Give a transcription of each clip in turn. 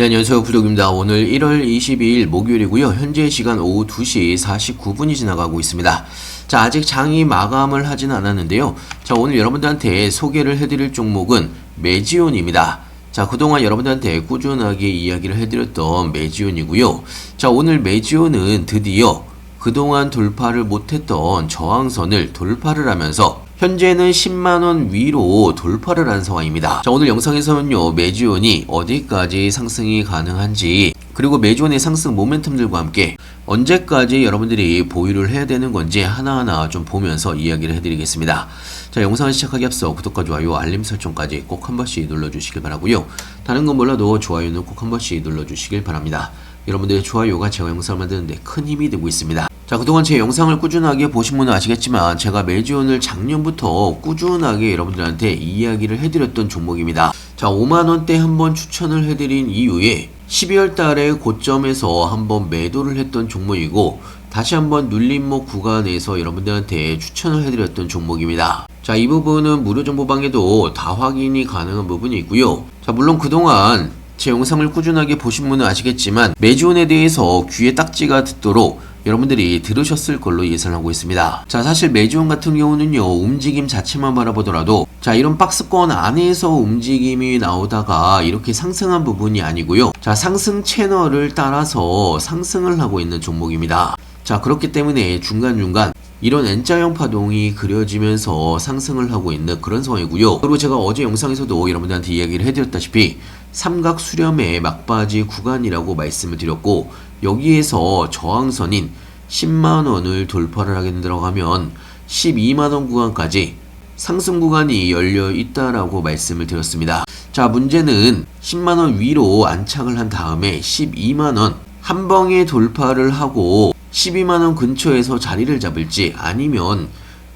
네, 안녕하세요. 부족입니다. 오늘 1월 22일 목요일이고요. 현재 시간 오후 2시 49분이 지나가고 있습니다. 자, 아직 장이 마감을 하진 않았는데요. 자, 오늘 여러분들한테 소개를 해드릴 종목은 메지온입니다. 자, 그동안 여러분들한테 꾸준하게 이야기를 해드렸던 메지온이고요. 자, 오늘 메지온은 드디어 그동안 돌파를 못했던 저항선을 돌파를 하면서 현재는 10만원 위로 돌파를 한 상황입니다. 자, 오늘 영상에서는요, 메지온이 어디까지 상승이 가능한지, 그리고 메지온의 상승 모멘텀들과 함께 언제까지 여러분들이 보유를 해야 되는 건지 하나하나 좀 보면서 이야기를 해드리겠습니다. 자, 영상을 시작하기 앞서 구독과 좋아요, 알림 설정까지 꼭 한 번씩 눌러주시길 바라고요. 다른 건 몰라도 좋아요는 꼭 한 번씩 눌러주시길 바랍니다. 여러분들의 좋아요가 제가 영상을 만드는데 큰 힘이 되고 있습니다. 자, 그동안 제 영상을 꾸준하게 보신 분은 아시겠지만 제가 매주오늘 작년부터 꾸준하게 여러분들한테 이야기를 해드렸던 종목입니다. 자, 5만원대 한번 추천을 해드린 이후에 12월 달에 고점에서 한번 매도를 했던 종목이고 다시 한번 눌림목 구간에서 여러분들한테 추천을 해드렸던 종목입니다. 자, 이 부분은 무료 정보방에도 다 확인이 가능한 부분이 있고요. 자, 물론 그동안 제 영상을 꾸준하게 보신 분은 아시겠지만 매주온에 대해서 귀에 딱지가 듣도록 여러분들이 들으셨을 걸로 예상하고 있습니다. 자, 사실 매주온 같은 경우는요, 움직임 자체만 바라보더라도, 자, 이런 박스권 안에서 움직임이 나오다가 이렇게 상승한 부분이 아니고요. 자, 상승 채널을 따라서 상승을 하고 있는 종목입니다. 자, 그렇기 때문에 중간중간 이런 N자형 파동이 그려지면서 상승을 하고 있는 그런 상황이고요. 그리고 제가 어제 영상에서도 여러분들한테 이야기를 해드렸다시피 삼각 수렴의 막바지 구간이라고 말씀을 드렸고 여기에서 저항선인 10만원을 돌파를 하게 들어가면 12만원 구간까지 상승 구간이 열려 있다라고 말씀을 드렸습니다. 자, 문제는 10만원 위로 안착을 한 다음에 12만원 한 방에 돌파를 하고 12만원 근처에서 자리를 잡을지 아니면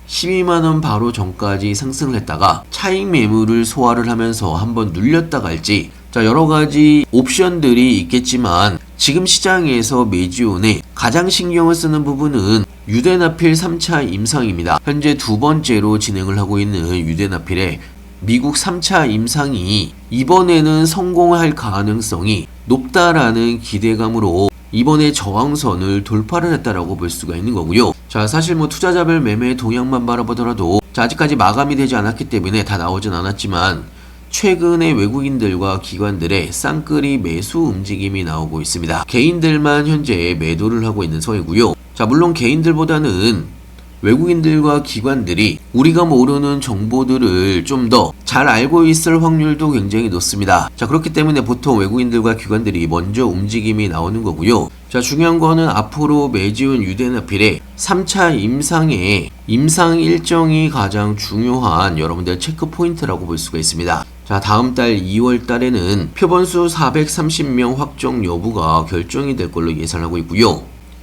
12만원 바로 전까지 상승을 했다가 차익 매물을 소화를 하면서 한번 눌렸다 갈지 자 여러 가지 옵션들이 있겠지만 지금 시장에서 메지온에 가장 신경을 쓰는 부분은 유대나필 3차 임상입니다. 현재 두 번째로 진행을 하고 있는 유대나필의 미국 3차 임상이 이번에는 성공할 가능성이 높다라는 기대감으로 이번에 저항선을 돌파를 했다라고 볼 수가 있는 거고요. 자, 사실 뭐 투자자별 매매 동향만 바라보더라도 자, 아직까지 마감이 되지 않았기 때문에 다 나오진 않았지만 최근에 외국인들과 기관들의 쌍끌이 매수 움직임이 나오고 있습니다. 개인들만 현재 매도를 하고 있는 상황이고요. 자, 물론 개인들보다는 외국인들과 기관들이 우리가 모르는 정보들을 좀 더 잘 알고 있을 확률도 굉장히 높습니다. 자, 그렇기 때문에 보통 외국인들과 기관들이 먼저 움직임이 나오는 거고요. 자, 중요한 거는 앞으로 매지운 유대나필의 3차 임상의 임상 일정이 가장 중요한 여러분들 체크 포인트라고 볼 수가 있습니다. 자, 다음 달 2월 달에는 표본수 430명 확정 여부가 결정이 될 걸로 예상하고 있고요.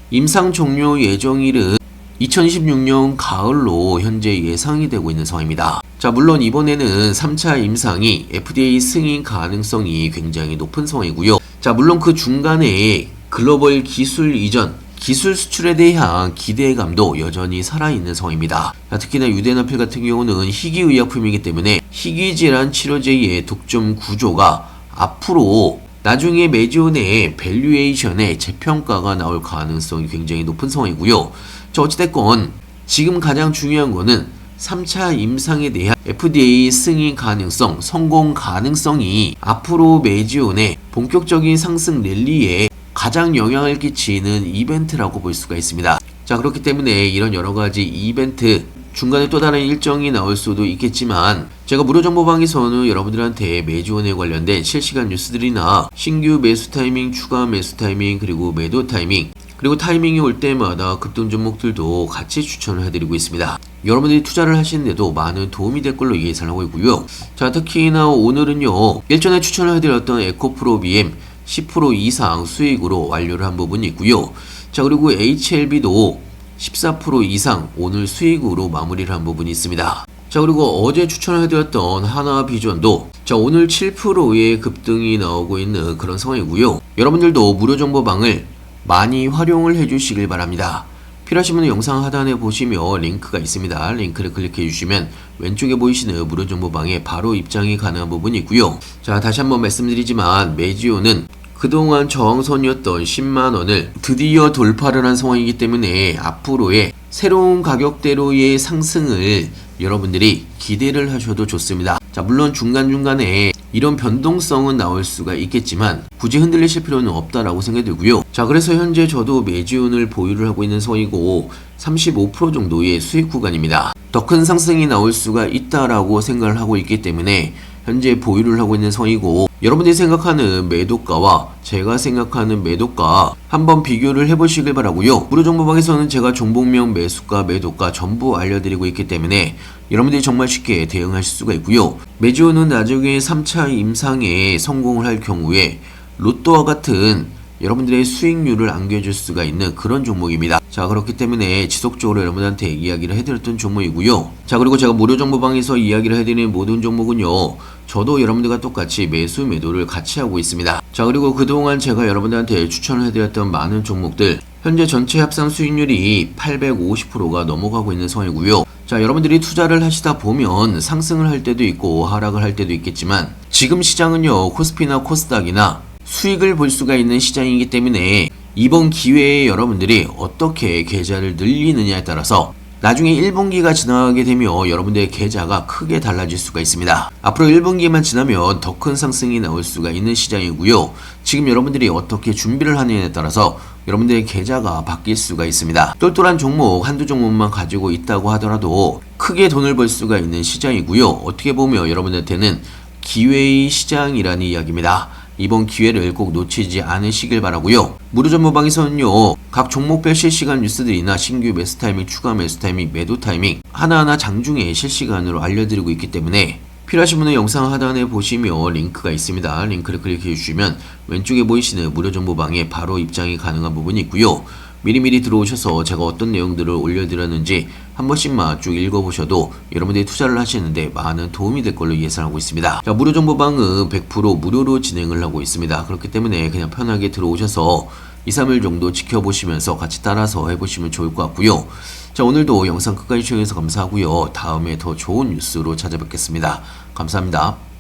임상 종료 예정일은 2026년 가을로 현재 예상이 되고 있는 상황입니다. 자, 물론 이번에는 3차 임상이 FDA 승인 가능성이 굉장히 높은 상황이고요. 자, 물론 그 중간에 글로벌 기술 이전, 기술 수출에 대한 기대감도 여전히 살아있는 상황입니다. 자, 특히나 유대나필 같은 경우는 희귀의약품이기 때문에 희귀질환 치료제의 독점 구조가 앞으로 나중에 매지온의 밸류에이션의 재평가가 나올 가능성이 굉장히 높은 상황이고요. 자, 어찌됐건 지금 가장 중요한 거는 3차 임상에 대한 FDA 승인 가능성, 성공 가능성이 앞으로 매지온의 본격적인 상승 랠리에 가장 영향을 끼치는 이벤트라고 볼 수가 있습니다. 자, 그렇기 때문에 이런 여러 가지 이벤트, 중간에 또 다른 일정이 나올 수도 있겠지만 제가 무료 정보방에서는 여러분들한테 매주원에 관련된 실시간 뉴스들이나 신규 매수 타이밍, 추가 매수 타이밍, 그리고 매도 타이밍 그리고 타이밍이 올 때마다 급등 종목들도 같이 추천을 해드리고 있습니다. 여러분들이 투자를 하시는데도 많은 도움이 될 걸로 예상하고 있고요. 자, 특히나 오늘은요, 일전에 추천을 해드렸던 에코프로 BM 10% 이상 수익으로 완료를 한 부분이 있고요. 자, 그리고 HLB도 14% 이상 오늘 수익으로 마무리를 한 부분이 있습니다. 자, 그리고 어제 추천을 해드렸던 하나 비전도 자, 오늘 7%의 급등이 나오고 있는 그런 상황이고요. 여러분들도 무료 정보방을 많이 활용을 해주시길 바랍니다. 필요하신 분은 영상 하단에 보시면 링크가 있습니다. 링크를 클릭해 주시면 왼쪽에 보이시는 무료 정보방에 바로 입장이 가능한 부분이 있고요. 자, 다시 한번 말씀드리지만 매지오는 그동안 저항선이었던 10만 원을 드디어 돌파를 한 상황이기 때문에 앞으로의 새로운 가격대로의 상승을 여러분들이 기대를 하셔도 좋습니다. 자, 물론 중간중간에 이런 변동성은 나올 수가 있겠지만 굳이 흔들리실 필요는 없다라고 생각이 들고요. 자, 그래서 현재 저도 매지운을 보유를 하고 있는 상황이고 35% 정도의 수익 구간입니다. 더 큰 상승이 나올 수가 있다라고 생각을 하고 있기 때문에 현재 보유를 하고 있는 상황이고 여러분들이 생각하는 매도가와 제가 생각하는 매도가 한번 비교를 해보시길 바라고요. 무료 정보방에서는 제가 종목명 매수가 매도가 전부 알려드리고 있기 때문에 여러분들이 정말 쉽게 대응하실 수가 있고요. 매주는 나중에 3차 임상에 성공을 할 경우에 로또와 같은 여러분들의 수익률을 안겨줄 수가 있는 그런 종목입니다. 자, 그렇기 때문에 지속적으로 여러분들한테 이야기를 해드렸던 종목이고요. 자, 그리고 제가 무료 정보방에서 이야기를 해드리는 모든 종목은요, 저도 여러분들과 똑같이 매수, 매도를 같이 하고 있습니다. 자, 그리고 그동안 제가 여러분들한테 추천을 해드렸던 많은 종목들, 현재 전체 합산 수익률이 850%가 넘어가고 있는 상황이고요. 자, 여러분들이 투자를 하시다 보면 상승을 할 때도 있고 하락을 할 때도 있겠지만 지금 시장은요, 코스피나 코스닥이나 수익을 볼 수가 있는 시장이기 때문에 이번 기회에 여러분들이 어떻게 계좌를 늘리느냐에 따라서 나중에 1분기가 지나가게 되면 여러분들의 계좌가 크게 달라질 수가 있습니다. 앞으로 1분기만 지나면 더 큰 상승이 나올 수가 있는 시장이고요. 지금 여러분들이 어떻게 준비를 하느냐에 따라서 여러분들의 계좌가 바뀔 수가 있습니다. 똘똘한 종목 한두 종목만 가지고 있다고 하더라도 크게 돈을 벌 수가 있는 시장이고요. 어떻게 보면 여러분들한테는 기회의 시장이라는 이야기입니다. 이번 기회를 꼭 놓치지 않으시길 바라고요. 무료 전문방에서는요. 각 종목별 실시간 뉴스들이나 신규 매수 타이밍, 추가 매수 타이밍, 매도 타이밍 하나하나 장중에 실시간으로 알려드리고 있기 때문에 필요하신 분은 영상 하단에 보시면 링크가 있습니다. 링크를 클릭해 주시면 왼쪽에 보이시는 무료 정보방에 바로 입장이 가능한 부분이 있고요. 미리미리 들어오셔서 제가 어떤 내용들을 올려드렸는지 한 번씩만 쭉 읽어보셔도 여러분들이 투자를 하시는데 많은 도움이 될 걸로 예상하고 있습니다. 자, 무료 정보방은 100% 무료로 진행을 하고 있습니다. 그렇기 때문에 그냥 편하게 들어오셔서 2, 3일 정도 지켜보시면서 같이 따라서 해보시면 좋을 것 같고요. 자, 오늘도 영상 끝까지 시청해주셔서 감사하고요. 다음에 더 좋은 뉴스로 찾아뵙겠습니다. 감사합니다.